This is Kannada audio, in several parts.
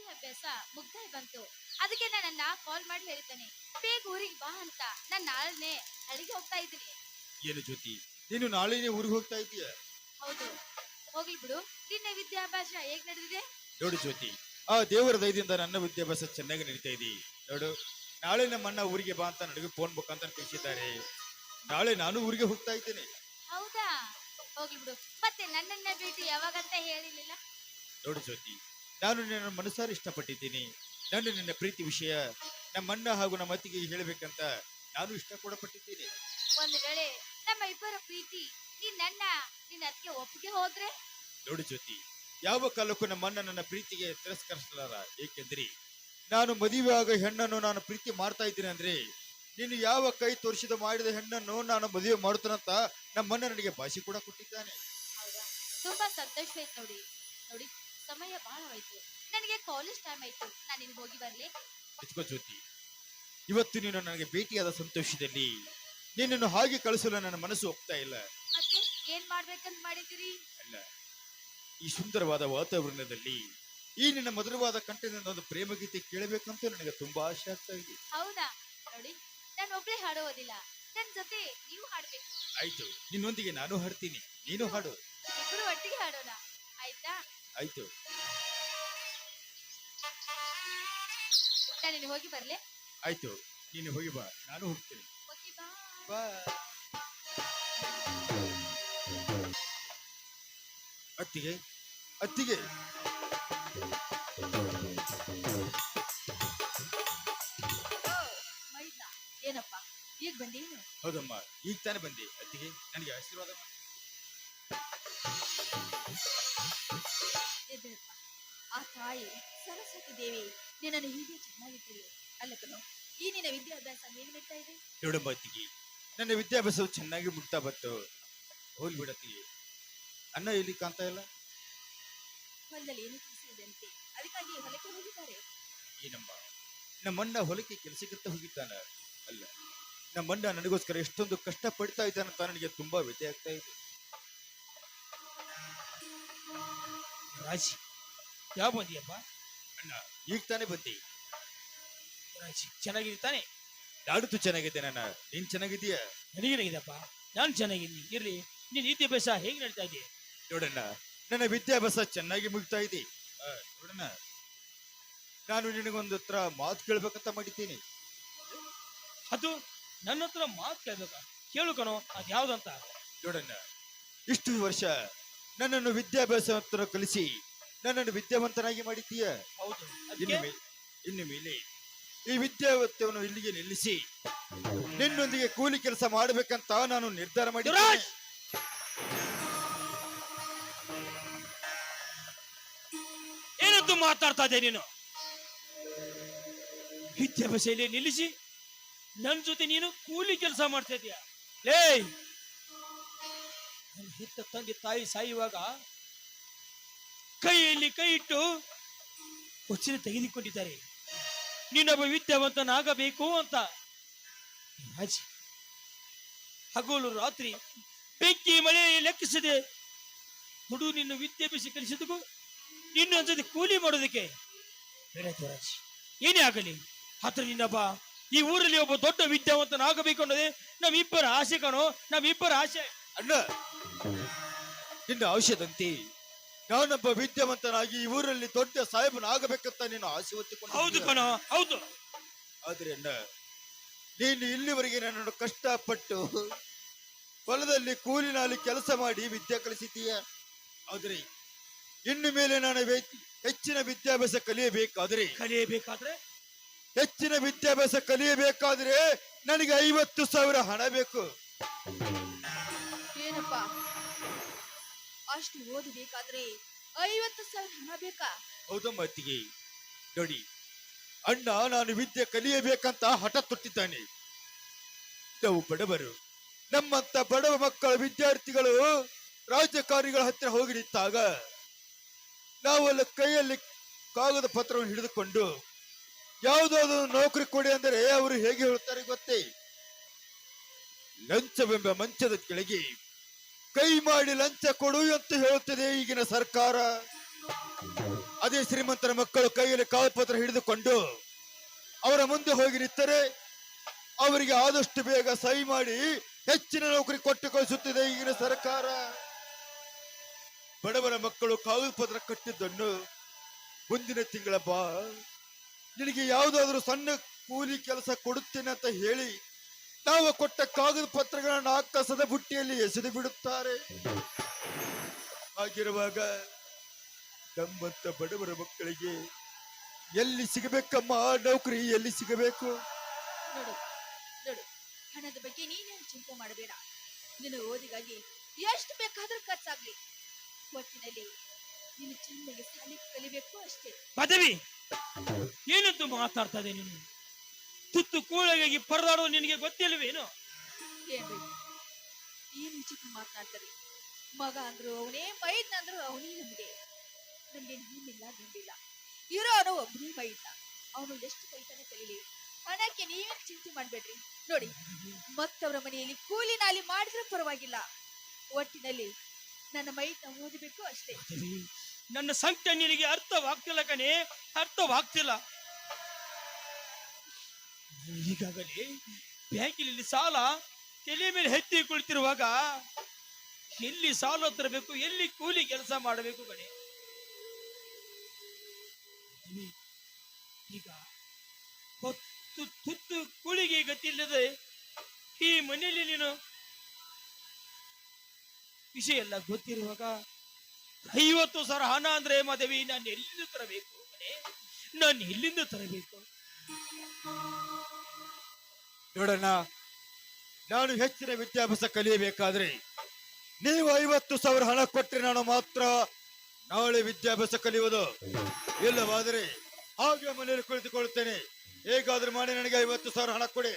ವಿದ್ಯಾಭ್ಯಾಸ ಮುಗ್ದಾಯ್ ಬಂತು. ಅದಕ್ಕೆ ನನ್ನ ಕಾಲ್ ಮಾಡಿ ಹೇಳಿದ್ದಾನೆ. ಬೇಗ ಊರಿಗೆ ಬಾ ಅಂತ. ನಾನು ನಾಳೆ ಅಡಿಗೆ ಹೋಗ್ತಾ ಇದ್ದೀನಿ. ಏನು ಜ್ಯೋತಿ? ನೀನು ನಾಳೆನೇ ಊರಿಗೆ ಹೋಗ್ತಾ ಇದೀಯ ಹೌದು. ಹೋಗ್ಲಿ ಬಿಡು. ನಿನ್ನ ವಿದ್ಯಾಭ್ಯಾಸ ಹೇಗ್ ನಡೆದಿದೆ? ನೋಡು ಜ್ಯೋತಿ ಆ ದೇವರ ದಯದಿಂದ ನನ್ನ ವಿದ್ಯಾಭ್ಯಾಸ ಚೆನ್ನಾಗಿ ನಡೀತಾ ಇದೆ. ನೋಡು ನಾಳೆ ನಮ್ಮ ಅಣ್ಣ ಊರಿಗೆ ಬಾ ಅಂತ ನನಗೆ ಫೋನ್ ಮುಖಾಂತರ ತಿಳಿಸಿದ್ದಾರೆ. ನಾಳೆ ನಾನು ಊರಿಗೆ ಹೋಗ್ತಾ ಇದ್ದೇನೆ. ಹೌದಾ? ಹೋಗ್ಲಿ ಬಿಡು. ಮತ್ತೆ ನನ್ನನ್ನ ಭೇಟಿ ಯಾವಾಗಂತ ಹೇಳಿರ್ಲಿಲ್ಲ? ನೋಡು ಜ್ಯೋತಿ ನಾನು ನಿನ್ನ ಮನಸಾರ ಇಷ್ಟಪಟ್ಟಿದ್ದೀನಿ. ನಾನು ನಿನ್ನ ಪ್ರೀತಿ ವಿಷಯ ನಮ್ಮಣ್ಣ ಹಾಗೂ ನಮ್ಮ ಅತ್ತಿಗೆ ಹೇಳಬೇಕಂತ ನಾನು ಇಷ್ಟ ಕೂಡ ಪಟ್ಟಿದ್ದೀನಿ ಒಂದು ವೇಳೆ ನಮ್ಮ ಇಬ್ಬರ ಪ್ರೀತಿ ನೀನ್ ನನ್ನ ನಿನ್ನ ಅತ್ತಿಗೆ ಒಪ್ಪಿಗೆ ಹೋದ್ರೆ? ನೋಡು ಜ್ಯೋತಿ ಯಾವ ಕಾಲಕ್ಕೂ ನಮ್ಮ ಅಣ್ಣ ನನ್ನ ಪ್ರೀತಿಗೆ ತಿರಸ್ಕರಿಸಲಾರ? ಏಕೆಂದ್ರೆ ನಾನು ಮದುವೆ ಆಗ ಹೆಣ್ಣನ್ನು ನಾನು ಪ್ರೀತಿ ಮಾಡ್ತಾ ಇದ್ದೀನಿ ಅಂದ್ರೆ ನೀನು ಯಾವ ಕೈ ತೋರಿಸಿದ ಮಾಡಿದ ಹೆಣ್ಣನ್ನು ನಾನು ಮದುವೆ ಮಾಡ್ತಾನಂತ ನಮ್ಮ ಅಣ್ಣ ನನಗೆ ಭಾಷೆ ಕೂಡ ಕೊಟ್ಟಿದ್ದಾನೆ. ತುಂಬಾ ಸಂತೋಷ ಆಯ್ತು ನೋಡಿ ನೋಡಿ. ಸಮಯ ಬಹಳವಾಯ್ತು ನನಗೆ ಕಾಲೇಜ್ ಟೈಮ್ ಆಯ್ತು. ನಾನು ನಿನ್ಗೆ ಹೋಗಿ ಬರ್ಲಿ. ಇಟ್ಕೋ ಜ್ಯೋತಿ. ಇವತ್ತು ನೀನು ನನಗೆ ಭೇಟಿಯಾದ ಸಂತೋಷದಲ್ಲಿ ನಿನ್ನನ್ನು ಹಾಗೆ ಕಳಿಸಲು ನನ್ನ ಮನಸ್ಸು ಒಪ್ತಾ ಇಲ್ಲ. ಮತ್ತೆ ಏನ್ ಮಾಡ್ಬೇಕಂತ ಮಾಡಿದಿರಿ ಅಲ್ಲ ಈ ಸುಂದರವಾದ ವಾತಾವರಣದಲ್ಲಿ ಈ ನಿನ್ನ ಮಧುರವಾದ ಕಂಠದಿಂದ ಒಂದು ಪ್ರೇಮ ಗೀತೆ ಕೇಳಬೇಕಂತ ನನಗೆ ತುಂಬಾ ಆಸೆ ಆಗ್ತಾ ಇದೆ. ಹೌದಾ? ನೋಡಿ ನಾನು ಒಬ್ಳೆ ಹಾಡೋದಿಲ್ಲ ನನ್ ಜೊತೆ ನೀವು ಹಾಡ್ಬೇಕು. ಆಯ್ತು ನಿನ್ನೊಂದಿಗೆ ನಾನು ಹಾಡ್ತೀನಿ. ನೀನು ಹಾಡು. ಇಬ್ರು ಒಟ್ಟಿಗೆ ಹಾಡೋಣ. ಆಯ್ತಾ? ಆಯ್ತು. ನಾನು ಹೋಗಿ ಬರ್ಲೆ. ಆಯ್ತು ನೀನು ಹೋಗಿ ಬಾ ನಾನು ಹೋಗ್ತೀನಿ. ಹೋಗಿ ಬಾ ಬಾ. ಅತ್ತಿಗೆ ಅತ್ತಿಗೆ. ಮೈದಾ ಏನಪ್ಪ? ಈಗ ಬಂದೇನು ಹೌದಮ್ಮ ಈಗ ತಾನೇ ಬಂದೆ. ಅತ್ತಿಗೆ ನನಗೆ ಆಶೀರ್ವಾದ ಮಾಡು. ಎದ್ದೇಳಪ್ಪ ಆ ತಾಯಿ ಸರಸ್ವತಿ ದೇವಿ ನಿನ್ನನ್ನು ಹೀಗೆ ಚೆನ್ನಾಗಿಟ್ಟಿಲ್ಲ ಅಲ್ಲ ಕಣೋ ಈ ನಿನ್ನ ವಿದ್ಯಾಭ್ಯಾಸ ಹೇಗೆ ನಡೀತಾ ಇದೆ ನೋಡಮ್ಮ ಬತ್ತಿಗೆ ನನ್ನ ವಿದ್ಯಾಭ್ಯಾಸವು ಚೆನ್ನಾಗಿ ಮುಗ್ತಾ ಬತ್ತು ಹೋಗಿ ಬಿಡತ್ತಿ ಅನ್ನ ಇಲ್ಲಿ ಕಾಣ್ತಾ ಇಲ್ಲ? ಹೊಲದಲ್ಲಿ ಏನು ಕೆಲಸ ಇದೆ ಅದಕ್ಕಾಗಿ ಹೊಲಕ್ಕೆ ಹೋಗಿದ್ದಾರೆ? ಏನಮ್ಮ? ನಮ್ಮಣ್ಣ ಹೊಲಕ್ಕೆ ಕೆಲಸಕ್ಕಂತ ಹೋಗಿದ್ದಾನ. ಅಲ್ಲ ನಮ್ಮಣ್ಣ ನನಗೋಸ್ಕರ ಎಷ್ಟೊಂದು ಕಷ್ಟ ಪಡ್ತಾ ಇದ್ದಾನಂತ ನನಗೆ ತುಂಬಾ ವ್ಯಥೆ ಆಗ್ತಾ ಇದೆ. ರಾಜಿ ಯಾವ ಬಂದಿಯಪ್ಪ ಈಗ ತಾನೇ ಬಂದಿ? ರಾಜಿ ಚೆನ್ನಾಗಿದೆ ತಾನೆ? ನಾಡುತ್ತು ಚೆನ್ನಾಗಿದೆ ನನ್ನ ನೀನ್ ಚೆನ್ನಾಗಿದೀಯ ನನಗೇನಾಗಿದೆಪ್ಪ ನಾನು ಚೆನ್ನಾಗಿದ್ದೀನಿ. ಇರ್ಲಿ ನಿನ್ನ ವಿದ್ಯಾಭ್ಯಾಸ ಹೇಗೆ ನಡೀತಾ ಇದೆ? ನೋಡಣ್ಣ ನನ್ನ ವಿದ್ಯಾಭ್ಯಾಸ ಚೆನ್ನಾಗಿ ಮುಗಿತಾ ಇದೆ. ಆ, ನೋಡಣ್ಣ ನಾನು ನಿನಗೊಂದು ಹತ್ರ ಮಾತು ಕೇಳ್ಬೇಕಂತ ಮಾಡಿದ್ದೀನಿ. ಅದು ನನ್ನ ಹತ್ರ ಮಾತು ಕೇಳ್ಬೇಕ? ಕೇಳು ಕಣೋ ಅದು ಯಾವ್ದಂತ ನೋಡಣ್ಣ ಇಷ್ಟು ವರ್ಷ ನನ್ನನ್ನು ವಿದ್ಯಾಭ್ಯಾಸ ಹತ್ರ ಕಲಿಸಿ ನನ್ನನ್ನು ವಿದ್ಯಾವಂತನಾಗಿ ಮಾಡಿದ್ದೀಯ? ಹೌದು. ಇನ್ನು ಮೇಲೆ ಮೇ- ಇನ್ನು ಮೇಲೆ ಈ ವಿದ್ಯಾವಂತವನ್ನು ಇಲ್ಲಿಗೆ ನಿಲ್ಲಿಸಿ ನಿನ್ನೊಂದಿಗೆ ಕೂಲಿ ಕೆಲಸ ಮಾಡಬೇಕಂತ ನಾನು ನಿರ್ಧಾರ ಮಾಡಿ ಯುವರಾಜ್! ಏನಂತೂ ಮಾತಾಡ್ತಾ ಇದ್ದೆ ನೀನು? ವಿದ್ಯಾಭ್ಯಾಸ ನಿಲ್ಲಿಸಿ ನನ್ನ ಜೊತೆ ನೀನು ಕೂಲಿ ಕೆಲಸ ಮಾಡ್ತಾ ಇದೀಯ ಲೇ! ನನ್ನ ತಂಗಿ ತಂದೆ ತಾಯಿ ಸಾಯುವಾಗ ಕೈಯಲ್ಲಿ ಕೈ ಇಟ್ಟು ವಚನ ತೆಗೆದುಕೊಂಡಿದ್ದಾರೆ. ನೀನೊಬ್ಬ ವಿದ್ಯಾವಂತನಾಗಬೇಕು ಅಂತ. ರಾಜಿ, ಹಗಲು ರಾತ್ರಿ ಬೆಂಕಿ ಮಳೆ ಲೆಕ್ಕಿಸದೆ ಹುಡು ನಿನ್ನ ವಿದ್ಯಾಭ್ಯಾಸ ಕಲಿಸಿದಕ್ಕೂ ನಿನ್ನ ಜೊತೆ ಕೂಲಿ ಮಾಡೋದಕ್ಕೆ. ಧ್ವರಾಜ್ ಏನೇ ಆಗಲಿ ಹತ್ರ ನಿನ್ನಪ್ಪ ಈ ಊರಲ್ಲಿ ಒಬ್ಬ ದೊಡ್ಡ ವಿದ್ಯಾವಂತನಾಗಬೇಕು ಅನ್ನೋದೇ ನಮ್ಮಿಬ್ಬರ ಆಸೆ ಕಾಣೋ, ನಮ್ಮಿಬ್ಬರ ಆಸೆ. ಅಣ್ಣ, ನಿನ್ನ ಔಷಧಂತೆ ನಾನೊಬ್ಬ ವಿದ್ಯಾವಂತನಾಗಿ ಈ ಊರಲ್ಲಿ ದೊಡ್ಡ ಸಾಹೇಬನಾಗಬೇಕಂತ ನೀನು ಆಸೆ ಹೌದು ಹೊತ್ತಿಕೊಂಡು ಹೌದು. ಆದ್ರೆ ನೀನು ಇಲ್ಲಿವರೆಗೆ ನನ್ನನ್ನು ಕಷ್ಟಪಟ್ಟು ಹೊಲದಲ್ಲಿ ಕೂಲಿನಲ್ಲಿ ಕೆಲಸ ಮಾಡಿ ವಿದ್ಯೆ ಕಲಿಸಿದ್ದೀಯ? ಆದ್ರೆ ಇನ್ನು ಮೇಲೆ ನಾನು ವೇ- ಹೆಚ್ಚಿನ ವಿದ್ಯಾಭ್ಯಾಸ ಕಲಿಯಬೇಕಾದ್ರೆ ಕಲಿಯಬೇಕಾದ್ರೆ? ಹೆಚ್ಚಿನ ವಿದ್ಯಾಭ್ಯಾಸ ಕಲಿಯಬೇಕಾದ್ರೆ ನನಗೆ ಐವತ್ತು ಸಾವಿರ ಹಣ ಬೇಕು. ಏನಪ್ಪ? ಅಷ್ಟು ಓದಬೇಕಾದ್ರೆ ಐವತ್ತು ಸಾವಿರ ಹಣ ಬೇಕಾ? ಹೌದಮ್ಮ ಅತ್ತಿಗೆ ನೋಡಿ, ಅಣ್ಣ, ನಾನು ವಿದ್ಯೆ ಕಲಿಯಬೇಕಂತ ಹಠ ತೊಟ್ಟಿದ್ದಾನೆ. ನಾವು ಬಡವರು, ನಮ್ಮಂತ ಬಡವ ಮಕ್ಕಳ ವಿದ್ಯಾರ್ಥಿಗಳು ರಾಜಕಾರಿಗಳ ಹತ್ತಿರ ಹೋಗಿ ನಿಂತಾಗ ನಾವೆಲ್ಲ ಕೈಯಲ್ಲಿ ಕಾಗದ ಪತ್ರವನ್ನು ಹಿಡಿದುಕೊಂಡು ಯಾವುದಾದ್ರು ನೌಕರಿ ಕೊಡಿ ಅಂದರೆ ಅವರು ಹೇಗೆ ಹೇಳುತ್ತಾರೆ ಗೊತ್ತೇ? ಲಂಚವೆಂಬ ಮಂಚದ ಕೆಳಗೆ ಕೈ ಮಾಡಿ ಲಂಚ ಕೊಡು ಅಂತ ಹೇಳುತ್ತದೆ ಈಗಿನ ಸರ್ಕಾರ. ಅದೇ ಶ್ರೀಮಂತರ ಮಕ್ಕಳು ಕೈಯಲ್ಲಿ ಕಾಲ್ಪತ್ರ ಹಿಡಿದುಕೊಂಡು ಅವರ ಮುಂದೆ ಹೋಗಿ ನಿಂತರೆ ಅವರಿಗೆ ಆದಷ್ಟು ಬೇಗ ಸಹಿ ಮಾಡಿ ಹೆಚ್ಚಿನ ನೌಕರಿ ಕೊಟ್ಟು ಕಳಿಸುತ್ತಿದೆ ಈಗಿನ ಸರ್ಕಾರ. ಬಡವರ ಮಕ್ಕಳು ಕಾಗದ ಪತ್ರ ಕಟ್ಟಿದ್ದನ್ನು ಮುಂದಿನ ತಿಂಗಳ ಬಾ. ನಿನಗೆ ಯಾವುದಾದ್ರೂ ಸಣ್ಣ ಕೂಲಿ ಕೆಲಸ ಕೊಡುತ್ತೇನೆ ಅಂತ ಹೇಳಿ ನಾವು ಕೊಟ್ಟ ಕಾಗದ ಪತ್ರಗಳನ್ನು ಆ ಕಸದ ಬುಟ್ಟಿಯಲ್ಲಿ ಎಸೆದು ಬಿಡುತ್ತಾರೆ. ಹಾಗಿರುವಾಗ ನಮ್ಮಂತ ಬಡವರ ಮಕ್ಕಳಿಗೆ ಎಲ್ಲಿ ಸಿಗಬೇಕಮ್ಮ ಆ ನೌಕರಿ ಎಲ್ಲಿ ಸಿಗಬೇಕು? ನೋಡು ನೋಡು ಹಣದ ಬಗ್ಗೆ ನೀನೇನು ಚಿಂತೆ ಮಾಡಬೇಡ. ನಿನ್ನ ಓದಿಗಾಗಿ ಎಷ್ಟು ಬೇಕಾದ್ರೂ ಖರ್ಚಾಗ್ಲಿ. ಒಟ್ಟಿನಲ್ಲಿ ನೀನು ಚೆನ್ನಾಗಿ ಸಾಲಿ ಕಲಿಬೇಕು ಅಷ್ಟೇ. ಪದವಿ! ಏನಂತ ಮಾತಾಡ್ತಾ ಇದೆ ನೀನು? ಕೂಳಗಾಗಿ ಪರದಾಡೋ ನಿನಗೆ ಗೊತ್ತಿಲ್ವೇನು ಏನ್ರಿ ಏನ್ ವಿಚಿತ್ರ ಮಾತನಾಡ್ತಾರೆ? ಮಗ ಅಂದ್ರು ಅವನೇ ಮೈದ್ನ ಅಂದ್ರು ಅವನೇ ನಮ್ಗೆ. ನಮ್ಗೆ ಹೆಣ್ಣಿಲ್ಲ ಗಂಡಿಲ್ಲ ಇರೋನು ಒಬ್ಬನೇ ಮೈದ್ನ ಅವನು ಎಷ್ಟು ಕೈತಾನೆ ಕಲೀಲಿ ಹಣಕ್ಕೆ ನೀವೇ ಚಿಂತೆ ಮಾಡ್ಬೇಡ್ರಿ. ನೋಡಿ ಮತ್ತವರ ಮನೆಯಲ್ಲಿ ಕೂಲಿ ನಾಲಿ ಮಾಡಿದ್ರೆ ಪರವಾಗಿಲ್ಲ. ಒಟ್ಟಿನಲ್ಲಿ ನನ್ನ ಮೈದ್ನ ಓದಬೇಕು ಅಷ್ಟೇ. ನನ್ನ ಸಂಕಟ ನಿನಗೆ ಅರ್ಥವಾಗ್ತಿಲ್ಲ ಕಣೆ. ಅರ್ಥವಾಗ್ತಿಲ್ಲ. ಈಗಾಗಲೇ ಬ್ಯಾಂಕಿನಲ್ಲಿ ಸಾಲ ತಲೆ ಮೇಲೆ ಹೆತ್ತಿ ಕುಳಿತಿರುವಾಗ ಎಲ್ಲಿ ಸಾಲ ತರಬೇಕು, ಎಲ್ಲಿ ಕೂಲಿ ಕೆಲಸ ಮಾಡಬೇಕು ಕಣೆ. ಈಗ ಹೊತ್ತು ತುತ್ತು ಕೂಲಿಗೆ ಗತಿಯಿಲ್ಲದೆ ಈ ಮನೆಯಲ್ಲಿ ನೀನು ವಿಷಯ ಎಲ್ಲ ಗೊತ್ತಿರುವಾಗ ಐವತ್ತು ಸಾವಿರ ಹಣ ಅಂದ್ರೆ ಮದವಿ, ನಾನು ಎಲ್ಲಿಂದ ತರಬೇಕು ನಾನು ಎಲ್ಲಿಂದ ತರಬೇಕು? ನೋಡೋಣ ನಾನು ಹೆಚ್ಚಿನ ವಿದ್ಯಾಭ್ಯಾಸ ಕಲಿಯಬೇಕಾದ್ರೆ ನೀವು ಐವತ್ತು ಸಾವಿರ ಹಣ ಕೊಟ್ಟರೆ ನಾನು ಮಾತ್ರ ನಾಳೆ ವಿದ್ಯಾಭ್ಯಾಸ ಕಲಿಯುವುದು. ಇಲ್ಲವಾದರೆ ಹಾಗೆ ಮನೆಯಲ್ಲಿ ಕುಳಿತುಕೊಳ್ಳುತ್ತೇನೆ. ಹೇಗಾದ್ರೂ ಮಾಡಿ ನನಗೆ ಐವತ್ತು ಸಾವಿರ ಹಣ ಕೊಡಿ.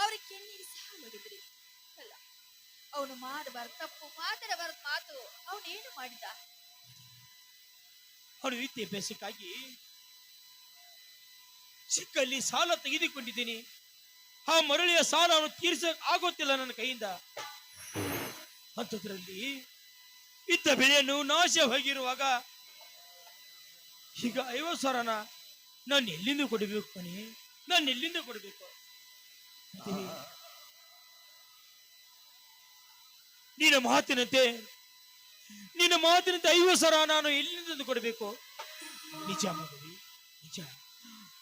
ಅವರ ಕೆನ್ನಿಗೆ ಸಾಲೊಗೆದ್ರಿ ಅಲ್ಲ, ಅವನು ಮಾಡಬಾರ್ದು ತಪ್ಪು ಮಾತಾಡಬಾರದು ಮಾತು ಅವನೇನು ಮಾಡಿದ? ಅವನು ವಿದ್ಯಾಭ್ಯಾಸಕ್ಕಾಗಿ ಸಿಕ್ಕಲ್ಲಿ ಸಾಲ ತೆಗೆದುಕೊಂಡಿದ್ದೀನಿ. ಆ ಮರಳಿಯ ಸಾಲ ಅವನು ಆಗುತ್ತಿಲ್ಲ ಆಗೋತಿಲ್ಲ ನನ್ನ ಕೈಯಿಂದ. ಅಂಥದ್ರಲ್ಲಿ ಇದ್ದ ಬೆಳೆಯನ್ನು ನಾಶವಾಗಿರುವಾಗ ಈಗ ಐವತ್ತು ಸಾವಿರನ ನಾನು ಎಲ್ಲಿಂದ ಕೊಡಬೇಕು ಕಣಿ? ನಾನು ಎಲ್ಲಿಂದ ಕೊಡಬೇಕು. ನಿನ್ನ ಮಾತಿನಂತೆ ನಿನ್ನ ಮಾತಿನಂತೆ ಐವತ್ತು ಸರ ನಾನು ಎಲ್ಲಿಂದ ತಂದು ಕೊಡಬೇಕು? ನಿಜ ನಿಜ.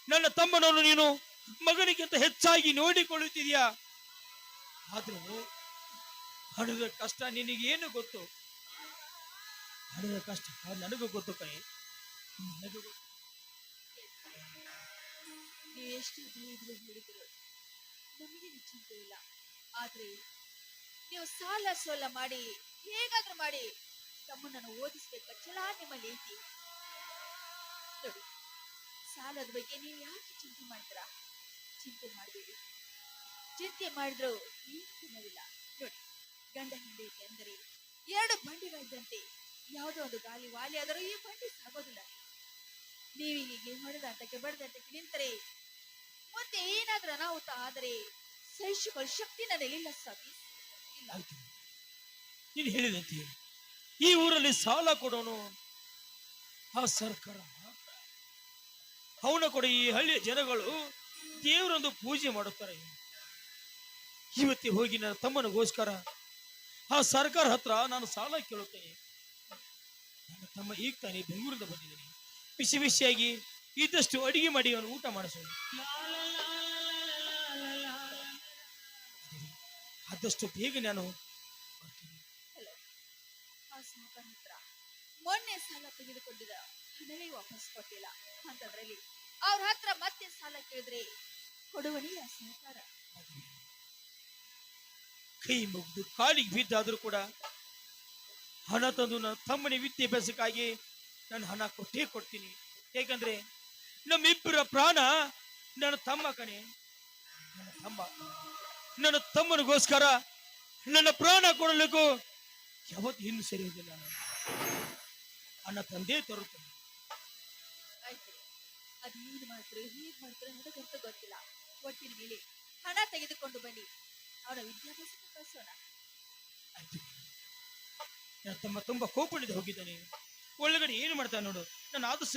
ನನ್ನ ತಮ್ಮನನ್ನು ನೀನು ಮಗನಿಗಿಂತ ಹೆಚ್ಚಾಗಿ ನೋಡಿಕೊಳ್ಳುತ್ತಿದೆಯಾ? ಆದರೂ ಹಣದ ಕಷ್ಟ ನಿನಗೇನು ಗೊತ್ತು? ಹಣದ ಕಷ್ಟ ನನಗೂ ಗೊತ್ತು ಕೈ ನನಗೂ ಗೊತ್ತು. ನೀವು ಎಷ್ಟು ನಮಗೆ ಚಿಂತೆ ಇಲ್ಲ. ಆದ್ರೆ ನೀವು ಸಾಲ ಸೋಲ ಮಾಡಿ, ಹೇಗಾದ್ರೂ ಮಾಡಿ, ತಮ್ಮನನ್ನು ಓದಿಸ್ಬೇಕು ಛಲ ನಿಮ್ಮಲ್ಲಿ ಐತಿ ನೋಡಿ, ಸಾಲದ ಬಗ್ಗೆ ನೀವು ಯಾಕೆ ಚಿಂತೆ ಮಾಡ್ತೀರಾ? ಚಿಂತೆ ಮಾಡಬೇಡಿ. ಚಿಂತೆ ಮಾಡಿದ್ರು ಏನು ತಿನ್ನೋದಿಲ್ಲ ನೋಡಿ, ಗಂಡ ಹೆಂಡತಿ ಅಂದರೆ ಎರಡು ಬಂಡಿಗಳಿದ್ದಂತೆ, ಯಾವುದೋ ಒಂದು ಗಾಲಿ ವಾಲಿ ಆದರೂ ಈ ಬಂಡಿ ಸಾಗೋದಿಲ್ಲ. ನೀವು ಹೀಗೆ ಅಂತಕ್ಕೆ ಬಡದಂತಕ್ಕೆ ನಿಂತರೆ ಮತ್ತೆ ಏನಾದ್ರೂ ಅನಾಹುತ ಆದರೆ ಸಹಿಸಿಕೊಳ್ಳೋ ಶಕ್ತಿ ನನ್ನಲ್ಲಿಲ್ಲ ಸ್ವಾಮಿ ಆಯ್ತು. ನೀನು ಹೇಳಿದಂತೆ ಈ ಊರಲ್ಲಿ ಸಾಲ ಕೊಡೋನು ಆ ಸರ್ಕಾರ ಅವನ ಕೂಡ ಈ ಹಳ್ಳಿಯ ಜನಗಳು ದೇವರೊಂದು ಪೂಜೆ ಮಾಡುತ್ತಾರೆ. ಇವತ್ತೇ ಹೋಗಿ ನನ್ನ ತಮ್ಮನಿಗೋಸ್ಕರ ಆ ಸರ್ಕಾರ ಹತ್ರ ನಾನು ಸಾಲ ಕೇಳುತ್ತೇನೆ. ನನ್ನ ತಮ್ಮ ಈಗ ತಾನೇ ಬೆಂಗಳೂರಿಂದ ಬಂದಿದ್ದೀನಿ. ಬಿಸಿ ಬಿಸಿಯಾಗಿ ಇದ್ದಷ್ಟು ಅಡಿಗೆ ಮಾಡಿ ಅವನು ಊಟ ಮಾಡಿಸೋಣ ಆದಷ್ಟು ಬೇಗ ನಾನು ಮೊನ್ನೆ ಸಾಲ ತೆಗೆದುಕೊಂಡಿದ ಹಣವೇ ವಾಪಸ್ ಕೊಟ್ಟಿಲ್ಲ. ಅಂತದ್ರಲ್ಲಿ ಅವ್ರ ಹತ್ರ ಮತ್ತೆ ಸಾಲ ಕೇಳಿದ್ರೆ ಕೊಡುವನೇ ಸಹಕಾರ ಕೈ ಮುಗಿದು ಕಾಲಿಗೆ ಬಿದ್ದಾದ್ರೂ ಕೂಡ ಹಣ ತಂದು ನನ್ನ ತಮ್ಮನ ವಿದ್ಯಾಭ್ಯಾಸಕ್ಕಾಗಿ ನಾನು ಹಣ ಕೊಟ್ಟೇ ಕೊಡ್ತೀನಿ. ಏಕೆಂದ್ರೆ ನಮ್ಮಿಬ್ಬರ ಪ್ರಾಣ ನನ್ನ ತಮ್ಮ ಕಣೆ. ನನ್ನ ತಮ್ಮ. ನನ್ನ ತಮ್ಮನಿಗೋಸ್ಕರ ನನ್ನ ಪ್ರಾಣ ಕೊಡಲಿಕ್ಕೂ ಯಾವತ್ತು ಹಿಂದೆ ಸರಿಯೋದಿಲ್ಲ ಅನ್ನ ತಂದೆ ತರುತ್ತೆ ಆಯ್ತು. ಅದೇನು ಮಾಡ್ತಾರೆ ಹೀಗೆ ಮಾಡ್ತಾರೆ ನನಗಂತ ಗೊತ್ತಿಲ್ಲ. ಒಟ್ಟಿನ ಮೇಲೆ ಹಣ ತೆಗೆದುಕೊಂಡು ಬನ್ನಿ. ಅವರ ವಿದ್ಯಾಭ್ಯಾಸಕ್ಕೆ ಕಳಿಸೋಣ. ತಮ್ಮ ತುಂಬಾ ಕೋಪಡಿದ ಹೋಗಿದ್ದಾನೆ. ಒಳಗಡೆ ಏನು ಮಾಡ್ತಾನೆ ನೋಡು. ನನ್ನ ಆದಷ್ಟು